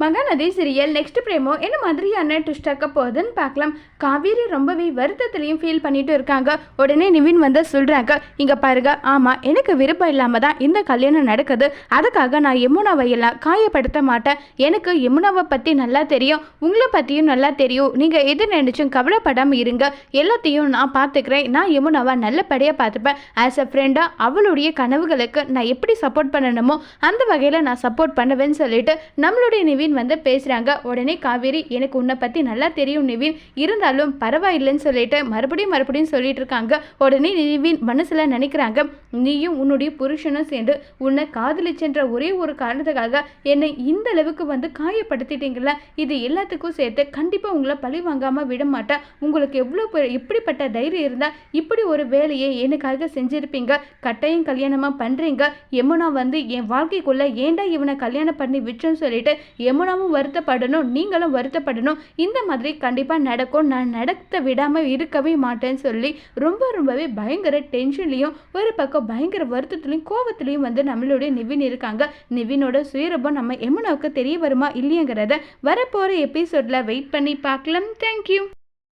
Mahanadi serial next பிரேமோ என்ன மாதிரியான twist ஆக்க போகுதுன்னு பார்க்கலாம். காவேரி ரொம்பவே வருத்தத்துலையும் ஃபீல் பண்ணிட்டு இருக்காங்க. உடனே நிவின் வந்து சொல்கிறாங்க இங்கே பாருங்க ஆமாம் எனக்கு விருப்பம் இல்லாமல் தான் இந்த கல்யாணம் நடக்குது. அதுக்காக நான் யமுனாவை எல்லாம் காயப்படுத்த மாட்டேன். எனக்கு யமுனாவை பற்றி நல்லா தெரியும். உங்களை பற்றியும் நல்லா தெரியும். நீங்கள் எது நினைச்சும் கவலைப்படாமல் இருங்க. எல்லாத்தையும் நான் பார்த்துக்கிறேன். நான் யமுனாவை நல்லபடியாக பார்த்துப்பேன். ஆஸ் அ ஃப்ரெண்டாக அவளுடைய கனவுகளுக்கு நான் எப்படி சப்போர்ட் பண்ணணுமோ அந்த வகையில் நான் சப்போர்ட் பண்ணுவேன்னு சொல்லிட்டு நம்மளுடைய நிவின் வந்து பேசுகிறாங்க உடனே காவேரி எனக்கு உன்னை பற்றி நல்லா தெரியும் நிவின். இருந்தாலும் பரவாயில்லைன்னு சொல்லிட்டு மறுபடியும் மறுபடியும் சொல்லிட்டு இருக்காங்க. உடனே நிவின் மனசில் நினைக்கிறாங்க. நீயும் உன்னுடைய புருஷனும் சேர்ந்து உன்னை காதலிச்சென்ற ஒரே ஒரு காரணத்துக்காக என்னை இந்த அளவுக்கு வந்து காயப்படுத்திட்டீங்கள இது எல்லாத்துக்கும் சேர்த்து கண்டிப்பாக உங்களை பழி வாங்காமல் விட மாட்டேன். உங்களுக்கு எவ்வளோ இப்படிப்பட்ட தைரியம் இருந்தால் இப்படி ஒரு வேலையை எனக்காக செஞ்சுருப்பீங்க. கட்டாயம் கல்யாணமாக பண்ணுறீங்க யமுனா வந்து என் வாழ்க்கைக்குள்ளே ஏன்டா இவனை கல்யாணம் பண்ணி விட்டுன்னு சொல்லிட்டு யமுனாவும் வருத்தப்படணும் நீங்களும் வருத்தப்படணும். இந்த மாதிரி கண்டிப்பாக நடக்கும். நான் நடத்த விடாமல் இருக்கவே மாட்டேன்னு சொல்லி ரொம்ப ரொம்பவே பயங்கர டென்ஷன்லேயும் ஒரு பக்கம் பயங்கர வருத்தத்துலையும் கோவத்துலையும் வந்து நம்மளுடைய நிவின் இருக்காங்க. நிவினோட சுயரூபம் நம்ம யமுனாவுக்கு தெரிய வருமா இல்லையங்கிறத வரப்போகிற எபிசோடில் வெயிட் பண்ணி பார்க்கலாம். தேங்க்யூ